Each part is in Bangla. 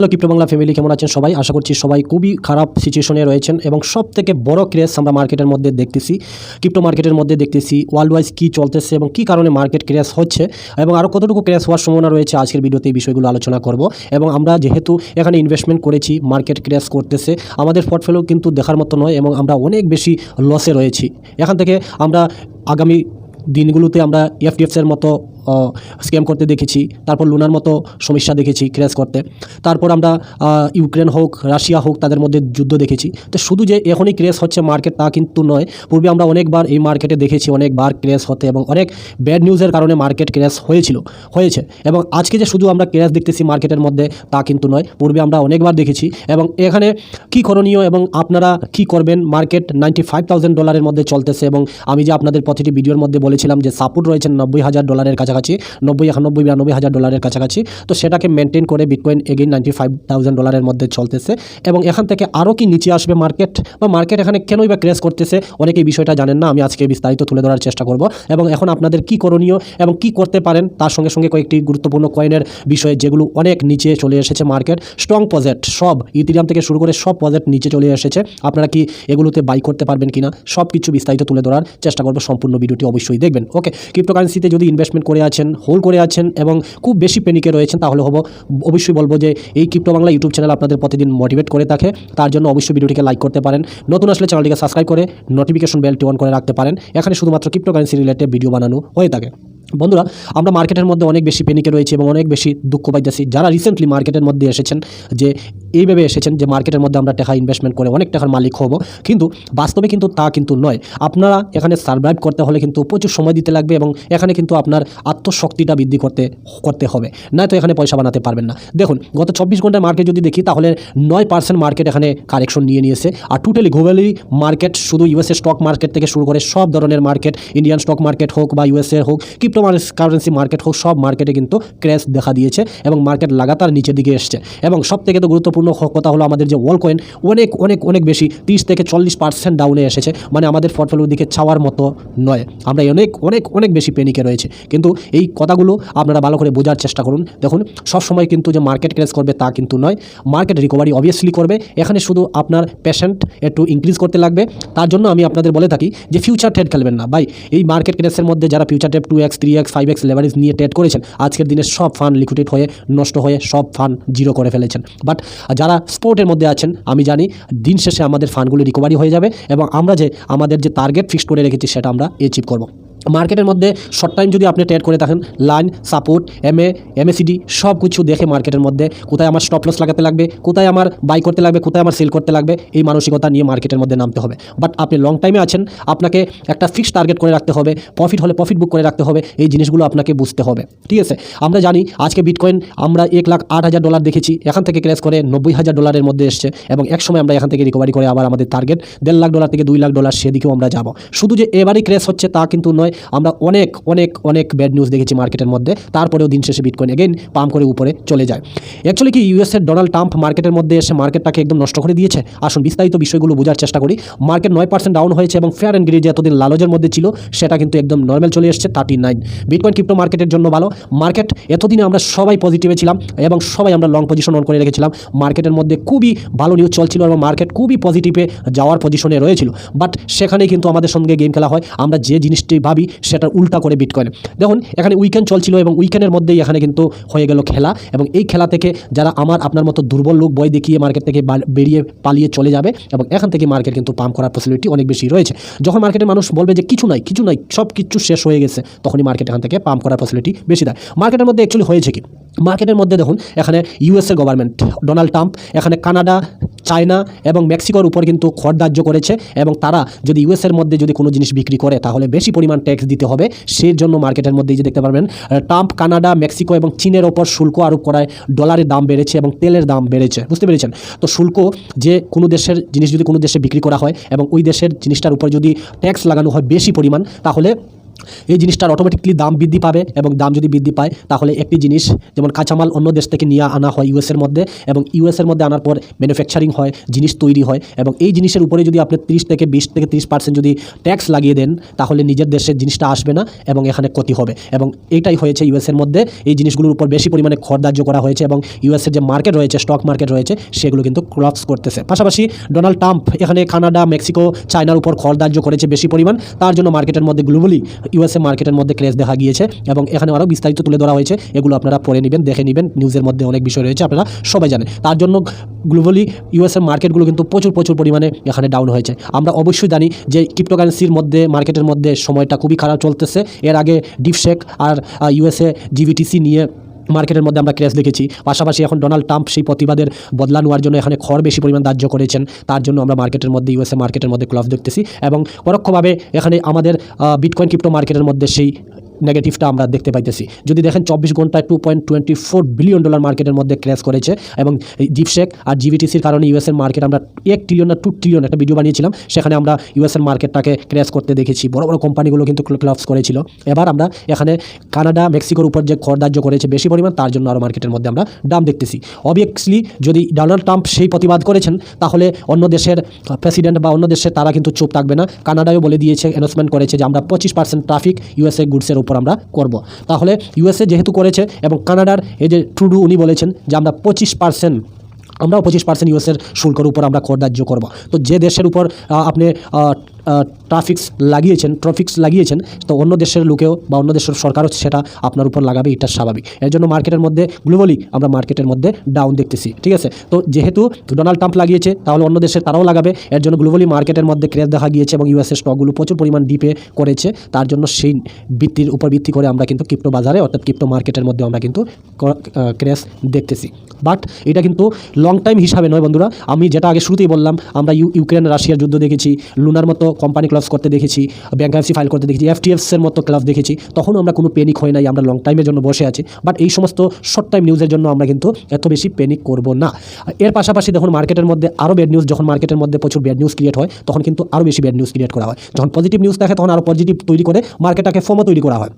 হ্যালো ক্রিপ্টো বাংলা ফ্যামিলি কেমন আছেন সবাই? আশা করছি সবাই খুবই খারাপ সিচুয়েশনে রয়েছেন এবং সব থেকে বড় ক্রেস আমরা মার্কেটের মধ্যে দেখতেছি। ক্রিপ্টো মার্কেটের মধ্যে দেখতেছি ওয়ার্ল্ড ওয়াইজ কী চলতেছে এবং কী কারণে মার্কেট ক্রেস হচ্ছে এবং আরও কতটুকু ক্রেস হওয়ার সম্ভাবনা রয়েছে আজকের ভিডিওতে এই বিষয়গুলো আলোচনা করব। এবং আমরা যেহেতু এখানে ইনভেস্টমেন্ট করেছি মার্কেট ক্রেস করতেছে, আমাদের পোর্টফোলিও কিন্তু দেখার মতো নয় এবং আমরা অনেক বেশি লসে রয়েছি। এখান থেকে আমরা আগামী দিনগুলোতে আমরা এফডিএফসের মতো স্ক্যাম করতে দেখেছি, তারপর লুনার মতো সমস্যা দেখেছি ক্র্যাশ করতে। তারপর আমরা ইউক্রেন হোক, রাশিয়া হোক, তাদের মধ্যে যুদ্ধ দেখেছি। তো শুধু যে এখনই ক্রেস হচ্ছে মার্কেট তা কিন্তু নয়, পূর্বে আমরা অনেকবার এই মার্কেটে দেখেছি, অনেকবার ক্রেস হতে এবং অনেক ব্যাড নিউজের কারণে মার্কেট ক্র্যাশ হয়েছিল, হয়েছে। এবং আজকে যে শুধু আমরা ক্র্যাশ দেখতেছি মার্কেটের মধ্যে তা কিন্তু নয়, পূর্বে আমরা অনেকবার দেখেছি। এবং এখানে কি করণীয় এবং আপনারা কি করবেন? মার্কেট নাইনটি ফাইভ ডলারের মধ্যে চলতেছে এবং আমি যে আপনাদের প্রতিটি ভিডিওর মধ্যে বলেছিলাম যে সাপোর্ট রয়েছে নব্বই হাজার ডলারের কাছাকাছি, নব্বই, একানব্বই, বিরানব্বই হাজার ডলারের কাছাকাছি। তো সেটাকে মেনটেন করে bitcoin again ninety five thousand ডলারের মধ্যে চলতেছে। এবং এখান থেকে আরও কি নিচে আসবে মার্কেট বা মার্কেট এখানে কেনই বা ক্রেস করতেছে? অনেকেই বিষয়টা জানেন না, আমি আজকে বিস্তারিত তুলে ধরার চেষ্টা করব। এবং এখন আপনাদের কি করণীয় এবং কি করতে পারেন? তার সঙ্গে সঙ্গে কয়েকটি গুরুত্বপূর্ণ কয়েনের বিষয়ে যেগুলো অনেক নিচে চলে এসেছে মার্কেট স্ট্রং প্রজেক্ট সব ইথিরিয়াম থেকে শুরু করে সব প্রজেক্ট নিচে চলে এসেছে। আপনারা কি এগুলোতে বাই করতে পারবেন কিনা? সব কিছু বিস্তারিত তুলে ধরার চেষ্টা করব। সম্পূর্ণ ভিডিওটি অবশ্যই দেখবেন। ওকে ক্রিপ্টোকারেন্সিতে যদি ইনভেস্টমেন্ট করে আছেন হোল্ড করে আছেন এবং খুব বেশি পেনিকে রয়েছেন, তাহলে হব, অবশ্যই বলব যে এই ক্রিপ্টো বাংলা ইউটিউব চ্যানেল আপনাদের প্রতিদিন মোটিভেট করে থাকে। তার জন্য অবশ্যই ভিডিওটিকে লাইক করতে পারেন। নতুন আসলে চ্যানেলটিকে সাবস্ক্রাইব করে নোটিফিকেশন বেলটি অন করে রাখতে পারেন। এখানে শুধুমাত্র ক্রিপ্টোকারেন্সি রিলেটেড ভিডিও বানানো হয়ে থাকে। বন্ধুরা, আমরা মার্কেটের মধ্যে অনেক বেশি পেনিকে রয়েছে এবং অনেক বেশি দুঃখ পাইতেছি। যারা রিসেন্টলি মার্কেটের মধ্যে এসেছেন, যে এইভাবে এসেছেন যে মার্কেটের মধ্যে আমরা টাকা ইনভেস্টমেন্ট করে অনেক টাকার মালিক হব, কিন্তু বাস্তবে কিন্তু তা কিন্তু নয়। আপনারা এখানে সার্ভাইভ করতে হলে কিন্তু প্রচুর সময় দিতে লাগবে এবং এখানে কিন্তু আপনার আত্মশক্তিটা বৃদ্ধি করতে করতে হবে। নয়তো এখানে পয়সা বানাতে পারবেন না। দেখুন, গত চব্বিশ ঘণ্টার মার্কেট যদি দেখি, তাহলে নয় পার্সেন্ট মার্কেট এখানে কারেকশন নিয়ে নিয়েছে। আর টোটালি গ্লোবালি মার্কেট শুধু ইউএসএ স্টক মার্কেট থেকে শুরু করে সব ধরনের মার্কেট ইন্ডিয়ান স্টক মার্কেট হোক বা ইউএসএ হোক ক্রিপ্টো কারেন্সি মার্কেট হোক, সব মার্কেটে কিন্তু ক্র্যাশ দেখা দিয়েছে এবং মার্কেট লাগাতার নিচের দিকে এসছে। এবং সব থেকে তো গুরুত্বপূর্ণ কথা হলো আমাদের যে ওয়াল কয়েন অনেক অনেক অনেক বেশি, তিরিশ থেকে চল্লিশ পার্সেন্ট ডাউনে এসেছে। মানে আমাদের পোর্টফোলিওর দিকে ছাওয়ার মতো নয়। আমরা অনেক অনেক অনেক বেশি পেনিকে রয়েছে। কিন্তু এই কথাগুলো আপনারা ভালো করে বোঝার চেষ্টা করুন। দেখুন, সবসময় কিন্তু যে মার্কেট ক্র্যাশ করবে তা কিন্তু নয়। মার্কেট রিকভারি অবভিয়াসলি করবে। এখানে শুধু আপনার পেশেন্ট একটু ইনক্রিজ করতে লাগবে। তার জন্য আমি আপনাদের বলে থাকি যে ফিউচার ট্রেড খেলবেন না। ভাই, এই মার্কেট ক্রেসের মধ্যে যারা future trade two x three x five x leverage নিয়ে ট্রেড করেছেন। আজকের দিনে সব ফান্ড লিকুইডেট হয়ে, নষ্ট হয়ে সব ফান্ড জিরো করে ফেলেছেন। বাট যারা স্পোর্টের মধ্যে আছেন, আমি জানি দিন শেষে আমাদের ফান্ডগুলি রিকভারি হয়ে যাবে এবং আমরা যে, আমাদের যে টার্গেট ফিক্সড করে রেখেছি, সেটা আমরা অ্যাচিভ করব। মার্কেটের মধ্যে শর্ট টাইম যদি আপনি ট্রেড করে থাকেন line support M A MACD সব কিছু দেখে মার্কেটের মধ্যে কোথায় আমার স্টপ লস লাগাতে লাগবে, কোথায় আমার বাই করতে লাগবে, কোথায় আমার সেল করতে লাগবে, এই মানসিকতা নিয়ে মার্কেটের মধ্যে নামতে হবে। বাট আপনি লং টাইমে আছেন, আপনাকে একটা ফিক্সড টার্গেট করে রাখতে হবে প্রফিট হলে প্রফিট বুক করে রাখতে হবে, এই জিনিসগুলো আপনাকে বুঝতে হবে। ঠিক আছে? আমরা জানি আজকে বিটকয়েন আমরা এক লাখ আট হাজার ডলার দেখেছি, এখান থেকে ক্র্যাশ করে নব্বই হাজার ডলারের মধ্যে এসছে এবং এক সময় আমরা এখান থেকে রিকভারি করে আবার আমাদের টার্গেট দেড় লাখ ডলার থেকে দুই লাখ ডলার সেদিকেও আমরা যাব। শুধু যে এবারই ক্র্যাশ হচ্ছে তা কিন্তু নয় আমরা অনেক অনেক অনেক ব্যাড নিউজ দেখেছি মার্কেটের মধ্যে। তারপরেও দিন শেষে বিটকয়েন এগেইন পাম করে উপরে চলে যায়। অ্যাকচুয়ালি কি ইউএসের ডোনাল্ড ট্রাম্প মার্কেটের মধ্যে এসে মার্কেটটাকে একদম নষ্ট করে দিয়েছে? আসুন বিস্তারিত বিষয়গুলো বোঝার চেষ্টা করি। মার্কেট নয় পার্সেন্ট ডাউন হয়েছে এবং ফেয়ার অ্যান্ড গ্রিজ এতদিন লালজের মধ্যে ছিল, সেটা কিন্তু একদম নর্মাল চলে এসেছে থার্টি নাইন বিটকয়েন ক্রিপ্টো মার্কেটের জন্য ভালো। মার্কেট এতদিনে আমরা সবাই পজিটিভে ছিলাম এবং সবাই আমরা লং পজিশন অন করে রেখেছিলাম। মার্কেটের মধ্যে খুবই ভালো নিউজ চলছিল এবং মার্কেট খুবই পজিটিভে যাওয়ার পজিশনে রয়েছিল। বাট সেখানেই কিন্তু আমাদের সঙ্গে গেম খেলা হয়। আমরা যে জিনিসটি ভাবি সেটা উল্টা করে বিটকয়েন দেখুন, এখানে উইকেন্ড চলছিল এবং উইকেন্ডের মধ্যেই এখানে কিন্তু হয়ে গেল খেলা এবং এই খেলা থেকে যারা আমার, আপনার মতো দুর্বল লোক বয় দেখিয়ে মার্কেট থেকে বেরিয়ে পালিয়ে চলে যাবে এবং এখান থেকে মার্কেট কিন্তু পাম্প করার ফেসিলিটি অনেক বেশি রয়েছে। যখন মার্কেটের মানুষ বলবে যে, কিছু নাই কিছু নাই সব কিছু শেষ হয়ে গেছে, তখনই মার্কেট এখান থেকে পাম্প করার ফেসিলিটি বেশি দেয়। মার্কেটের মধ্যে অ্যাকচুয়ালি হয়েছে কি? মার্কেটের মধ্যে দেখুন, এখানে ইউএসএ গভর্নমেন্ট ডোনাল্ড ট্রাম্প এখানে কানাডা, চায়না এবং মেক্সিকোর উপর কিন্তু খর ধার্য করেছে এবং তারা যদি ইউএসের মধ্যে যদি কোনো জিনিস বিক্রি করে, তাহলে বেশি পরিমাণ ট্যাক্স দিতে হবে। সেই জন্য মার্কেটের মধ্যে যে দেখতে পারবেন ট্রাম্প কানাডা, মেক্সিকো এবং চীনের ওপর শুল্ক আরোপ করায় ডলারের দাম বেড়েছে এবং তেলের দাম বেড়েছে। বুঝতে পেরেছেন? তো শুল্ক যে কোনো দেশের জিনিস যদি কোনো দেশে বিক্রি করা হয় এবং ওই দেশের জিনিসটার উপর যদি ট্যাক্স লাগানো হয় বেশি পরিমাণ, তাহলে এই জিনিসটার অটোমেটিকলি দাম বৃদ্ধি পাবে এবং দাম যদি বৃদ্ধি পায়, তাহলে একটি জিনিস, যেমন কাঁচামাল অন্য দেশ থেকে নিয়ে আনা হয় ইউএসের মধ্যে এবং ইউএসের মধ্যে আনার পর ম্যানুফ্যাকচারিং হয়, জিনিস তৈরি হয় এবং এই জিনিসের উপরে যদি আপনি তিরিশ থেকে বিশ থেকে তিরিশ পার্সেন্ট যদি ট্যাক্স লাগিয়ে দেন, তাহলে নিজের দেশের জিনিসটা আসবে না এবং এখানে ক্ষতি হবে এবং এইটাই হয়েছে ইউএসের মধ্যে এই জিনিসগুলোর উপর বেশি পরিমাণে খর ধার্য করা হয়েছে এবং ইউএসের যে মার্কেট রয়েছে স্টক মার্কেট রয়েছে, সেগুলো কিন্তু ক্রপস করতেছে। পাশাপাশি ডোনাল্ড ট্রাম্প এখানে কানাডা মেক্সিকো চায়নার উপর খর ধার্য করেছে বেশি পরিমাণ, তার জন্য মার্কেটের মধ্যে গ্লোবালি ইউএসএ মার্কেটের মধ্যে ক্রেজ দেখা গিয়েছে এবং এখানে আরও বিস্তারিত তুলে ধরা হয়েছে। এগুলো আপনারা পড়ে নেবেন, দেখে নেবেন। নিউজের মধ্যে অনেক বিষয় রয়েছে, আপনারা সবাই জানেন। তার জন্য গ্লোবালি ইউএসএ মার্কেটগুলো কিন্তু প্রচুর প্রচুর পরিমাণে এখানে ডাউন হয়েছে। আমরা অবশ্যই জানি যে ক্রিপ্টোকারেন্সির মধ্যে মার্কেটের মধ্যে সময়টা খুবই খারাপ চলতেছে। এর আগে ডিপশেক আর ইউএসএ জিবিটিসি নিয়ে মার্কেটের মধ্যে আমরা ক্রেশ দেখেছি। পাশাপাশি এখন ডোনাল্ড ট্রাম্প সেই প্রতিবাদের বদলা নেওয়ার জন্য এখানে খড় বেশি পরিমাণ ধার্য করেছেন। তার জন্য আমরা মার্কেটের মধ্যে, ইউএসএ মার্কেটের মধ্যে ক্লফ দেখতেছি এবং পরোক্ষভাবে এখানে আমাদের বিটকয়েন ক্রিপ্টো মার্কেটের মধ্যে সেই নেগেটিভটা আমরা দেখতে পাইতেছি। যদি দেখেন, চব্বিশ ঘন্টায় two point twenty four billion dollar মার্কেটের মধ্যে ক্র্যাশ করেছে এবং জিপশেক আর জিবিটিসির কারণে ইউএসের মার্কেট আমরা এক ট্রিলিয়ন না টু ট্রিলিয়ন একটা ভিডিও বানিয়েছিলাম। সেখানে আমরা ইউএসের মার্কেটটাকে ক্র্যাশ করতে দেখেছি। বড় বড় কোম্পানিগুলো কিন্তু ক্লাবস করেছিল। এবার আমরা এখানে কানাডা, মেক্সিকোর উপর যে খরদার্য করেছে বেশি পরিমাণ, তার জন্য আরও মার্কেটের মধ্যে আমরা দাম দেখতেছি। অবভিয়াসলি যদি ডোনাল্ড ট্রাম্প সেই প্রতিবাদ করেছেন, তাহলে অন্য দেশের প্রেসিডেন্ট বা অন্য দেশের তারা কিন্তু চুপ থাকবে না। কানাডায়ও বলে দিয়েছে অ্যানাউন্সমেন্ট করেছে যে আমরা পঁচিশ পার্সেন্ট ট্রাফিক ইউএসএ গুডসের উপর আমরা করব। তাহলে ইউএসএ যেহেতু করেছে এবং কানাডার এই যে ট্রুডু উনি বলেছেন যে আমরা পঁচিশ পার্সেন্ট আমরাও পঁচিশ পার্সেন্ট ইউএসের শুল্কের উপর আমরা কর ধার্য করব। তো যে দেশের উপর আপনি ট্রাফিক্স লাগিয়েছেন ট্রাফিক্স লাগিয়েছেন, তো অন্য দেশের লোকেও বা অন্য দেশের সরকারও সেটা আপনার উপর লাগাবে, এটা স্বাভাবিক। এর জন্য মার্কেটের মধ্যে গ্লোবালি আমরা মার্কেটের মধ্যে ডাউন দেখতেছি, ঠিক আছে? তো যেহেতু ডোনাল্ড ট্রাম্প লাগিয়েছে, তাহলে অন্য দেশের তারাও লাগাবে, এর জন্য গ্লোবালি মার্কেটের মধ্যে ক্রেজ দেখা গিয়েছে এবং ইউএসএর স্টকগুলো প্রচুর পরিমাণ ডিপে করেছে, তার জন্য সেই ভিত্তির উপর ভিত্তি করে আমরা কিন্তু ক্রিপ্টো বাজারে অর্থাৎ ক্রিপ্টো মার্কেটের মধ্যে আমরা কিন্তু ক্রেজ দেখতেছি। বাট এটা কিন্তু লং টাইম হিসাবে নয় বন্ধুরা, আমি যেটা আগে শুরুতেই বললাম, আমরা ইউ, ইউক্রেন, রাশিয়ার যুদ্ধ দেখেছি লুনার মতো কোম্পানি ক্লাস করতে দেখেছি ব্যাঙ্কারসি ফাইল করতে দেখেছি এফটিএফসের মতো ক্লাস দেখেছি তখন আমরা কোনো প্যানিক হয় নাই, আমরা লং টাইমের জন্য বসে আছি বাট এই সমস্ত শর্ট টাইম নিউজের জন্য আমরা কিন্তু এত বেশি প্যানিক করব না। এর পাশাপাশি দেখুন মার্কেটের মধ্যে আরও ব্যাড নিউজ যখন মার্কেটের মধ্যে প্রচুর ব্যাড নিউজ ক্রিয়েট হয়, তখন কিন্তু আরও বেশি ব্যাড নিউজ ক্রিয়েট করা হয়। যখন পজিটিভ নিউজ দেখে, তখন আরও পজিটিভ তৈরি করে মার্কেটটাকে ফোমো তৈরি করা হয়।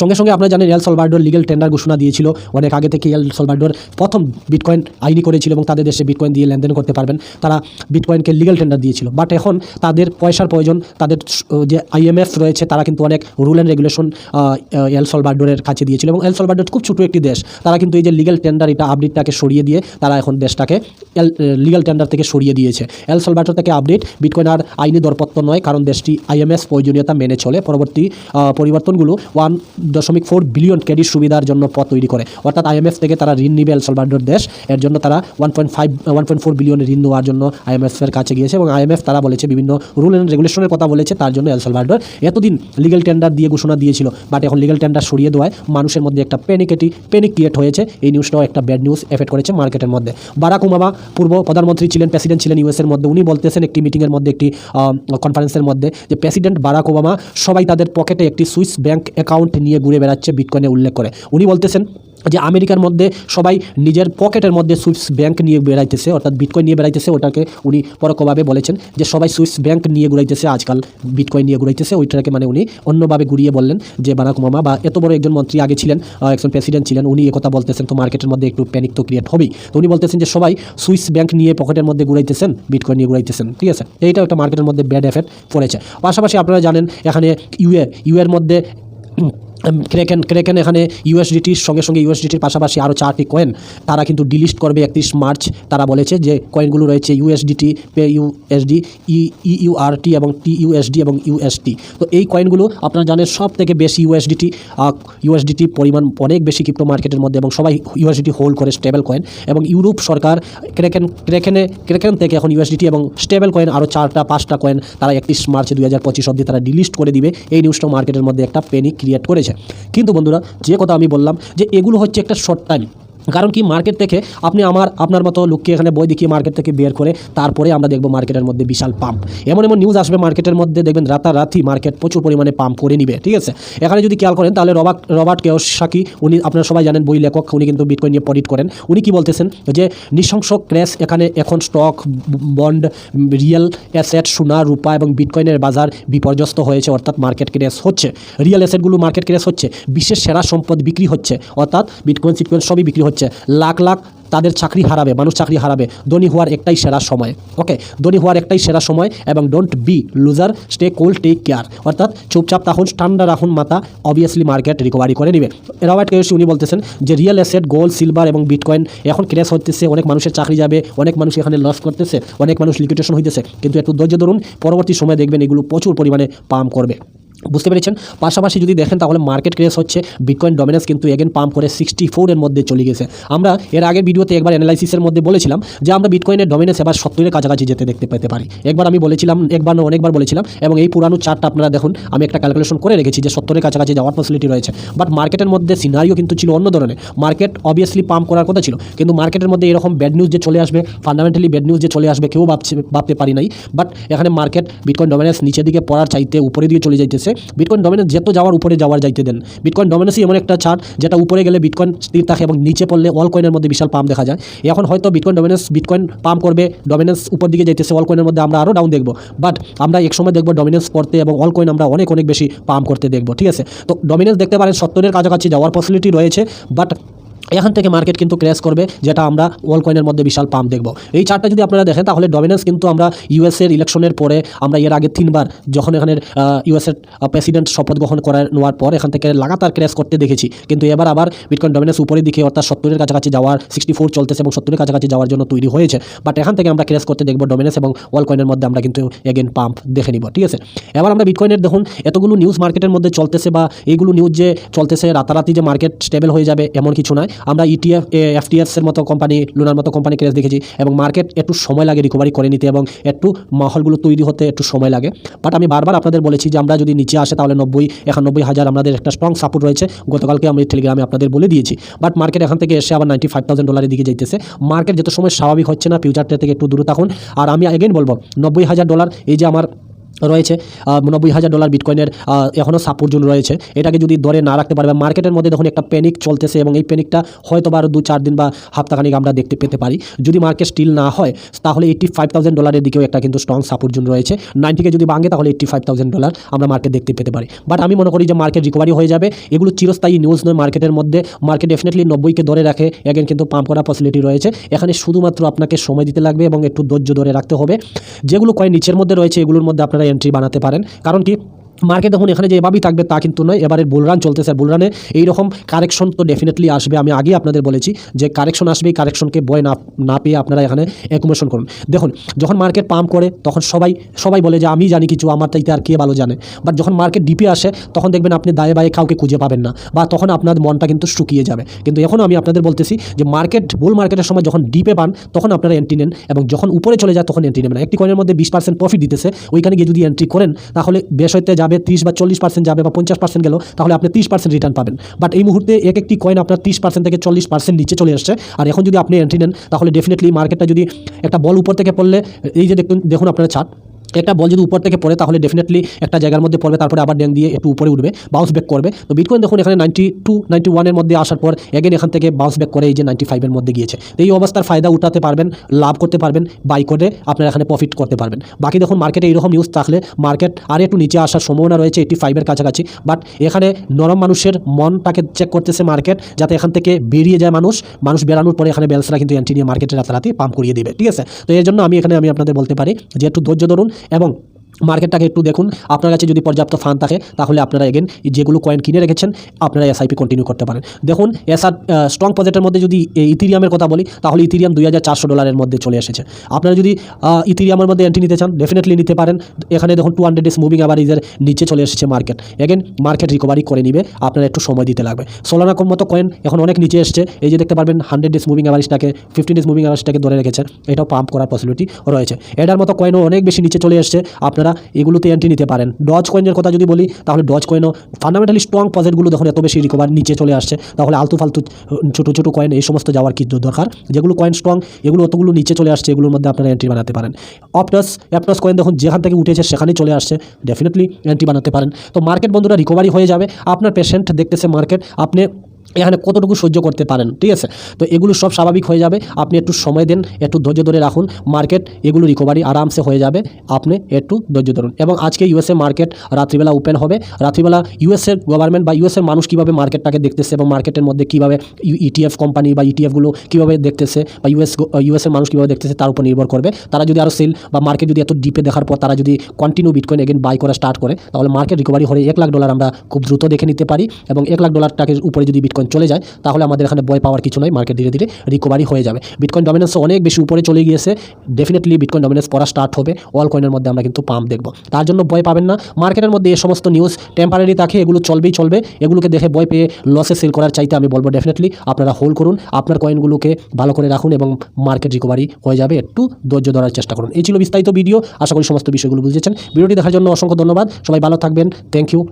সঙ্গে সঙ্গে আপনারা জানেন এল সলভার্ডোর লিগেল টেন্ডার ঘোষণা দিয়েছিল, অনেক আগে থেকে এল সলভার্ডোর প্রথম বিটকয়েন আইনি করেছিল এবং তাদের দেশে বিটকয়েন দিয়ে লেনদেন করতে পারবেন। তারা বিটকয়েনকে লিগেল টেন্ডার দিয়েছিল বাট এখন তাদের পয়সার প্রয়োজন, তাদের যে আইএমএফ রয়েছে, তারা কিন্তু অনেক রুল অ্যান্ড রেগুলেশন এল সলভার্ডোরের কাছে দিয়েছিল। এবং এল সলভার্ডোর খুব ছোটো একটি দেশ, তারা কিন্তু এই যে লিগেল টেন্ডার এটা আপডেটটাকে সরিয়ে দিয়ে তারা এখন দেশটাকে লিগেল টেন্ডার থেকে সরিয়ে দিয়েছে। এল সলভার্ডোর থেকে আপডেট বিটকয়েন আর আইনি দরপত্র নয়, কারণ দেশটি আইএমএস প্রয়োজনীয়তা মেনে চলে। পরবর্তী পরিবর্তনগুলো ওয়ান দশমিক ফোর বিলিয়ন ক্রেডিট সুবিধার জন্য পথ তৈরি করে। অর্থাৎ আইএমএফ থেকে তারা ঋণ নিবে এল সালভাডোর দেশ, এর জন্য তারা one point five one point four billion ঋণ নেওয়ার জন্য আইএমএফ এর কাছে গিয়েছে। এবং আইএমএফ তারা বলেছে বিভিন্ন রুল অ্যান্ড রেগুলেশনের কথা বলেছে, তার জন্য এল সালভাডোর এতদিন লিগেল টেন্ডার দিয়ে ঘোষণা দিয়েছিল। বাট এখন লিগেল টেন্ডার সরিয়ে দেওয়ায় মানুষের মধ্যে একটা প্যানিকেটি প্যানিক ক্রিয়েট হয়েছে। এই নিউজটাও একটা ব্যাড নিউজ এফেক্ট করেছে মার্কেটের মধ্যে। বারাক ওবামা পূর্ব প্রধানমন্ত্রী ছিলেন প্রেসিডেন্ট ছিলেন ইউএসের মধ্যে। উনি বলতেছেন একটি মিটিংয়ের মধ্যে, একটি কনফারেন্সের মধ্যে যে প্রেসিডেন্ট বারাক ওবামা সবাই তাদের পকেটে একটি সুইস ব্যাংক অ্যাকাউন্ট নিয়ে ঘুরে বেড়াচ্ছে বিটকয়েনে উল্লেখ করে। উনি বলতেছেন যে আমেরিকার মধ্যে সবাই নিজের পকেটের মধ্যে সুইস ব্যাংক নিয়ে বেড়াইতেছে, অর্থাৎ বিটকয়েন নিয়ে বেড়াইতেছে, ওটাকে উনি পরোক্ষভাবে বলেছেন যে সবাই সুইস ব্যাংক নিয়ে ঘুরাইতেছে, আজকাল বিটকয়েন নিয়ে ঘুরাইতেছে, ওইটাকে মানে উনি অন্যভাবে ঘুরিয়ে বললেন যে বারাক ওবামা বা এত বড় একজন মন্ত্রী আগে ছিলেন একজন প্রেসিডেন্ট ছিলেন, উনি কথা বলতেছেন, তো মার্কেটের মধ্যে একটু প্যানিক তো ক্রিয়েট হবেই। তো উনি বলতেছেন যে সবাই সুইস ব্যাংক নিয়ে পকেটের মধ্যে ঘুরাইতেছেন, বিটকয়েন নিয়ে ঘুরাইতেছেন, ঠিক আছে? এইটাও একটা মার্কেটের মধ্যে ব্যাড এফেক্ট পড়েছে। পাশাপাশি আপনারা জানেন, এখানে ইউএ ইউএর মধ্যে ক্রেকেন ক্রেকেন এখানে ইউএসডিটির সঙ্গে সঙ্গে ইউএসডিটির পাশাপাশি আরও চারটি কয়েন তারা কিন্তু ডিলিস্ট করবে একত্রিশ মার্চ তারা বলেছে যে কয়েনগুলো রয়েছে USDT pay USD E URT এবং টি ইউএসডি এবং ইউএসটি তো এই কয়েনগুলো আপনারা জানেন সব থেকে বেশি ইউএসডিটি ইউএসডিটি পরিমাণ অনেক বেশি ক্রিপ্টো মার্কেটের মধ্যে এবং সবাই ইউএসডিটি হোল্ড করে স্টেবল কয়েন এবং ইউরোপ সরকার ক্রেকেন ক্রেকেনে ক্রেকেন থেকে এখন ইউএসডিটি এবং স্টেবল কয়েন আরও চারটা পাঁচটা কয়েন তারা একত্রিশ মার্চ দুই হাজার পঁচিশ অব্দি তারা ডিলিস্ট করে দিবে এই নিউজটা মার্কেটের মধ্যে একটা পেনিক ক্রিয়েট করেছে কিন্তু বন্ধুরা যে কথা আমি বললাম যে এগুলো হচ্ছে একটা শর্ট টাইম কারণ কি মার্কেট থেকে আপনি আমার, আপনার মতো লোককে এখানে বই দেখিয়ে মার্কেট থেকে বের করে তারপরে আমরা দেখব মার্কেটের মধ্যে বিশাল পাম্প এমন এমন নিউজ আসবে মার্কেটের মধ্যে, দেখবেন রাতারাতি মার্কেট প্রচুর পরিমাণে পাম্প করে নিবে, ঠিক আছে? এখানে যদি খেয়াল করেন, তাহলে রবার্ট রবার্ট কেওসাকি, উনি আপনারা সবাই জানেন, বই লেখক, উনি কিন্তু বিটকয়েন নিয়ে পডিট করেন। উনি কি বলতেছেন? যে নৃশংস ক্র্যাশ এখানে এখন স্টক বন্ড রিয়েল অ্যাসেট সোনা, রূপা এবং বিটকয়েনের বাজার বিপর্যস্ত হয়েছে, অর্থাৎ মার্কেট ক্র্যাশ হচ্ছে। রিয়েল অ্যাসেটগুলো মার্কেট ক্র্যাশ হচ্ছে বিশ্বের সেরা সম্পদ বিক্রি হচ্ছে, অর্থাৎ বিটকয়েন সিটকয়েন সবই বিক্রি হচ্ছে। লাখ লাখ তাদের চাকরি হারাবে, মানুষ চাকরি হারাবে। ধনী হওয়ার একটাই সেরা সময়। ওকে ধনী হওয়ার একটাই সেরা সময় এবং don't be loser stay cool take care অর্থাৎ চুপচাপ তখন ঠান্ডা রাখুন মাথা অবভিয়াসলি মার্কেট রিকভারি করে নেবে। রবার্ট কেওসি উনি বলতেছেন যে রিয়েল অ্যাসেট গোল্ড সিলভার এবং বিটকয়েন এখন ক্র্যাশ হতেছে অনেক মানুষের চাকরি যাবে, অনেক মানুষ এখানে লস করতেছে, অনেক মানুষ লিকুইডেশন হইতেছে। কিন্তু একটু ধৈর্য ধরুন, পরবর্তী সময় দেখবেন এগুলো প্রচুর পরিমাণে পাম্প করবে। বুঝতে পেরেছেন? পাশাপাশি যদি দেখেন তাহলে মার্কেট ক্রেস হচ্ছে বিটকয়েন ডমিনেন্স কিন্তু এগেন পাম্প করে সিক্সটি ফোরের মধ্যে চলে গেছে। আমরা এর আগের ভিডিওতে একবার অ্যানালাইসিসের মধ্যে বলেছিলাম যে আমরা বিটকয়েনের ডমিনেন্স এবার সত্তরের কাছাকাছি যেতে দেখতে পেতে পারি। একবার আমি বলেছিলাম, একবার না অনেকবার বলেছিলাম এবং এই পুরানো চার্টটা আপনারা দেখুন, আমি একটা ক্যালকুলেশন করে রেখেছি যে সত্তরের কাছাকাছি যাওয়ার ফেসিলিটি রয়েছে। বাট মার্কেটের মধ্যে সিনারিও কিন্তু ছিল অন্য ধরনের। মার্কেট অবভিয়াসলি পাম্প করার কথা ছিল। কিন্তু মার্কেটের মধ্যে এরকম ব্যাড নিউজ যে চলে আসবে ফান্ডামেন্টালি ব্যাড নিউজ যে চলে আসবে, কেউ ভাবছে, ভাবতে পারি নাই। বাট এখানে মার্কেট বিটকয়েন ডমিনেন্স নিচের দিকে পড়ার চাইতে উপরে দিয়ে চলে যাইতেছে। বিটকয়েন ডমিনেন্স যত যাওয়ার উপরে যাওয়ার যাইতে দেন। বিটকয়েন ডমিনেন্সই এমন একটা চার্ট যেটা উপরে গেলে বিটকয়েন স্থির থাকে এবং নিচে পড়লে অল কয়েনের মধ্যে বিশাল পাম্প দেখা যায়। এখন হয়তো বিটকয়েন ডমিনেন্স বিটকয়েন পাম্প করবে ডমিনেন্স উপর দিকে যাইতেছে অল কয়েনের মধ্যে আমরা আরও ডাউন দেখব। বাট আমরা এক সময় দেখব ডমিনেন্স পড়তে এবং অল কয়েন আমরা অনেক অনেক বেশি পাম্প করতে দেখব, ঠিক আছে? তো ডমিনেন্স দেখতে পারেন সত্তরের কাছাকাছি যাওয়ার ফসিলিটি রয়েছে বাট এখান থেকে মার্কেট কিন্তু ক্র্যাশ করবে, যেটা আমরা ওয়াল কয়েনের মধ্যে বিশাল পাম্প দেখব। এই চার্টটা যদি আপনারা দেখেন, তাহলে ডমিনেন্স কিন্তু আমরা ইউএসের ইলেকশনের পরে, আমরা এর আগে তিনবার যখন এখানের ইউএসের প্রেসিডেন্ট শপথ গ্রহণ করার, নেওয়ার পর এখান থেকে লাগাতার ক্র্যাশ করতে দেখেছি। কিন্তু এবার আবার বিটকয়েন ডমিনেন্স উপরের দিকে, অর্থাৎ সত্তরের কাছাকাছি যাওয়ার সিক্সটি ফোর চলতেছে এবং সত্তরের কাছাকাছি যাওয়ার জন্য তৈরি হয়েছে। বাট এখান থেকে আমরা ক্র্যাশ করতে দেখব ডমিনেন্স এবং ওয়াল কয়েনের মধ্যে আমরা কিন্তু এগেন পাম্প দেখে নিব, ঠিক আছে? এবার আমরা বিটকয়েনের দেখুন, এতগুলো নিউজ মার্কেটের মধ্যে চলতেছে বা এইগুলো নিউজ যে চলতেছে, রাতারাতি যে মার্কেট স্টেবল হয়ে যাবে, এমন কিছু নয়। আমরা E ইটিএফ এফটিএসের মতো কোম্পানি লোনার মতো কোম্পানি ক্রেজ দেখেছি এবং মার্কেট একটু সময় লাগে রিকভারি করে নিতে এবং একটু মাহলগুলো তৈরি হতে একটু সময় লাগে। বাট আমি বারবার আপনাদের বলেছি যে আমরা যদি নিচে আসে তাহলে নব্বই, একানব্বই হাজার আমাদের একটা স্ট্রং সাপোর্ট রয়েছে। গতকালকে আমি টেলিগ্রামে আপনাদের বলে দিয়েছি। বাট মার্কেট এখান থেকে এসে আবার নাইনটি ফাইভ থাউজেন্ড ডলারের দিকে যাইতেছে। মার্কেট যত সময় স্বাভাবিক হচ্ছে না ফিউচারটা থেকে একটু দূরে থাকুন। আর আমি এগেন বলব, নব্বই হাজার ডলার এই যে আমার রয়েছে নব্বই হাজার ডলার বিটকয়েনের এখনও সাপোর্ট জোন রয়েছে। এটাকে যদি ধরে না রাখতে পারে বা মার্কেটের মধ্যে দেখুন একটা প্যানিক চলতেছে এবং এই প্যানিকটা হয়তো বা আরও দু চার দিন বা হাফতাখানিক আমরা দেখতে পেতে পারি। যদি মার্কেট স্টিল না হয়, তাহলে এইট্টি ফাইভ থাউজেন্ড ডলারের দিকেও একটা কিন্তু স্ট্রং সাপোর্ট জোন রয়েছে। নাইনটিকে যদি ভাঙে, তাহলে এইট্টি ফাইভ থাউজেন্ড ডলার আমরা মার্কেট দেখতে পেতে পারি। বাট আমি মনে করি যে মার্কেট রিকভারি হয়ে যাবে। এগুলো চিরস্থায়ী নিউজ নয় মার্কেটের মধ্যে। মার্কেট ডেফিনেটলি নব্বইকে ধরে রাখে। এগেন কিন্তু পাম্প করার ফসিলিটি রয়েছে। এখানে শুধুমাত্র আপনাকে সময় দিতে লাগবে এবং একটু ধৈর্য ধরে রাখতে হবে। যেগুলো কয়েন নিচের মধ্যে রয়েছে, এগুলোর মধ্যে আপনারা এন্ট্রি বানাতে পারেন। কারণ কি? মার্কেট দেখুন এখানে যে এভাবেই থাকবে তা কিন্তু নয় এবারে বুলরান চলতেছে। বুলরানে এইরকম কারেকশন তো ডেফিনেটলি আসবে। আমি আগেই আপনাদের বলেছি যে কারেকশন আসবে, এই কারেকশনকে বয় না না পেয়ে আপনারা এখানে অ্যাকুমোশন করুন। দেখুন, যখন মার্কেট পাম্প করে, তখন সবাই সবাই বলে যে আমি জানি কিছু, আমার তাইতে আর কে ভালো জানে। বাট যখন মার্কেট ডিপে আসে, তখন দেখবেন আপনি দায়ে বায়ে কাউকে খুঁজে পাবেন না। বা তখন আপনার মনটা কিন্তু শুকিয়ে যাবে। কিন্তু এখনও আমি আপনাদের বলতেছি যে মার্কেট বুল মার্কেটের সময় যখন ডিপে পান, তখন আপনারা এন্ট্রি নেন এবং যখন উপরে চলে যায়, তখন এন্ট্রি নেবেন একটি কয়েনের মধ্যে বিশ পার্সেন্ট প্রফিট দিতেছে, ওইখানে গিয়ে যদি এন্ট্রি করেন, তাহলে বেশ হইতে যাবে ত্রিশ বা চল্লিশ পার্সেন্ট যাবে বা পঞ্চাশ পার্সেন্ট গেল, তাহলে আপনি ত্রিশ পার্সেন্ট রিটার্ন পাবেন। বাট এই মুহূর্তে এক একটি কয়েন আপনার ত্রিশ পার্সেন্ট থেকে চল্লিশ পার্সেন্ট নিচে চলে আসছে। আর এখন যদি আপনি এন্ট্রি নেন, তাহলে ডেফিনেটলি মার্কেটটা যদি একটা বল উপর থেকে পড়লে, এই যে দেখুন দেখুন আপনারা ছাড় একটা বল যদি উপর থেকে পড়ে, তাহলে ডেফিনেটলি একটা জায়গার মধ্যে পড়বে, তারপরে আবার ড্যাং দিয়ে একটু উপরে উঠবে বাউন্স ব্যাক করবে। তো বিটকয়েন দেখুন, এখানে নাইনটি টু নাইনটি ওয়ানের মধ্যে আসার পর এগেন এখান থেকে বাউন্স ব্যাক করে এই যে নাইনটি ফাইভের মধ্যে গিয়েছে। এই অবস্থার ফায়দা উঠাতে পারবেন, লাভ করতে পারবেন বাই করে আপনারা এখানে প্রফিট করতে পারবেন। বাকি দেখুন মার্কেটে এইরকম নিউজ থাকলে মার্কেট আর একটু নিচে আসার সম্ভাবনা রয়েছে এইটি ফাইভের কাছাকাছি। বাট এখানে নরম মানুষের মনটাকে চেক করতেছে মার্কেট যাতে এখান থেকে বেরিয়ে যায় মানুষ মানুষ বেরানোর পরে এখানে বেলসরা কিন্তু এন্ট্রি নিয়ে মার্কেটে রাতারাতি পাম্প করিয়ে দেবে। ঠিক আছে? তো এর জন্য আমি এখানে, আমি আপনাদের বলতে পারি যে একটু ধৈর্য ধরুন এবং মার্কেটটাকে একটু দেখুন। আপনার কাছে যদি পর্যাপ্ত ফান্ড থাকে, তাহলে আপনারা এগেন যেগুলো কয়েন কিনে রেখেছেন, আপনারা এসআইপি কন্টিনিউ করতে পারেন। দেখুন এসআর স্ট্রং প্রজেক্টের মধ্যে যদি ইথিরিয়ামের কথা বলি, তাহলে ইথিরিয়াম দুই হাজার চারশো ডলারের মধ্যে চলে এসেছে। আপনারা যদি ইথিরিয়ামের মধ্যে এন্ট্রি নিতে চান ডেফিনেটলি নিতে পারেন। এখানে দেখুন টু হান্ড্রেড ডেস মুভিং অ্যাভারেজের নিচে চলে এসেছে মার্কেট এগেন মার্কেট রিকভারি করে নিবে, আপনারা একটু সময় দিতে লাগবে। সোলানা মতো কয়েন এখন অনেক নিচে এসছে, এই যে দেখতে পারবেন হান্ড্রেড ডেস মুভিং অ্যাভারেজটাকে ফিফটিন ডেজ মুভিং অ্যাভারেজটাকে ধরে রেখেছে। এটাও পাম্প করার পসিবিলিটি রয়েছে। এটার মতো কয়েনও অনেক বেশি নিচে চলে এসছে। আপনারা আপনারা এগুলোতে এন্ট্রি নিতে পারেন। ডজ কয়েনের কথা যদি বলি, তাহলে ডজ কয়েনও ফান্ডামেন্টালি স্ট্রং প্রজেক্টগুলো দেখুন, এত বেশি রিকভার নিচে চলে আসছে। তাহলে আলতু ফালতু ছোটো ছোটো কয়েন এই সমস্ত যাওয়ার কি দরকার? যেগুলো কয়েন স্ট্রং এগুলো অতগুলো নিচে চলে আসছে, এগুলোর মধ্যে আপনারা এন্ট্রি বানাতে পারেন। অপটাস অ্যাপটাস কয়েন দেখুন, যেখান থেকে উঠেছে সেখানেই চলে আসছে। ডেফিনেটলি এন্ট্রি বানাতে পারেন। তো মার্কেট বন্ধুরা রিকভারি হয়ে যাবে। আপনার পেশেন্ট দেখতেছে মার্কেট আপনি এখানে কতটুকু সহ্য করতে পারেন, ঠিক আছে? তো এগুলো সব স্বাভাবিক হয়ে যাবে। আপনি একটু সময় দেন, একটু ধৈর্য ধরে রাখুন। মার্কেট, এগুলো রিকভারি আরামসে হয়ে যাবে। আপনি একটু ধৈর্য ধরুন। এবং আজকে ইউএসএ মার্কেট রাত্রিবেলা ওপেন হবে। রাত্রিবেলা ইউএসএর গভর্নমেন্ট বা ইউএসএর মানুষ কীভাবে মার্কেটটাকে দেখতেছে এবং মার্কেটের মধ্যে কীভাবে ইটিএফ কোম্পানি বা ইটিএফগুলো কীভাবে দেখতেছে বা ইউএস ইউএসএর মানুষ কীভাবে দেখতেছে তার উপর নির্ভর করবে। তারা যদি আরও সেল বা মার্কেট যদি এত ডিপে দেখার পর তারা যদি কন্টিনিউ বিটকয়েন এগেন বাই করা স্টার্ট করে, তাহলে মার্কেট রিকভারি হলে এক লাখ ডলার আমরা খুব দ্রুত দেখে নিতে পারি। এবং এক লাখ ডলারটাকে উপরে যদি বিটকয়েন চলে যায়, তাহলে আমাদের এখানে বয় পাওয়ার কিছু নয় মার্কেট ধীরে ধীরে রিকভারি হয়ে যাবে। বিটকয়েন ডমিনেন্স অনেক বেশি উপরে চলে গিয়েছে। ডেফিনেটলি বিটকয়েন ডমিনেন্স পড়া স্টার্ট হবে। অল কয়েনের মধ্যে আমরা কিন্তু পাম্প দেখব। তার জন্য ভয় পাবেন না। মার্কেটের মধ্যে এই সমস্ত নিউজ টেম্পারারি থাকে, এগুলো চলবেই চলবে। এগুলোকে দেখে ভয় পেয়ে লসে সেল করার চাইতে আমি বলব ডেফিনেটলি আপনারা হোল্ড করুন। আপনার কয়েনগুলোকে ভালো করে রাখুন এবং মার্কেট রিকভারি হয়ে যাবে। একটু ধৈর্য ধরার চেষ্টা করুন। এই ছিল বিস্তারিত ভিডিও আশা করি সমস্ত বিষয়গুলো বুঝেছেন। ভিডিওটি দেখার জন্য অসংখ্য ধন্যবাদ। সবাই ভালো থাকবেন। Thank you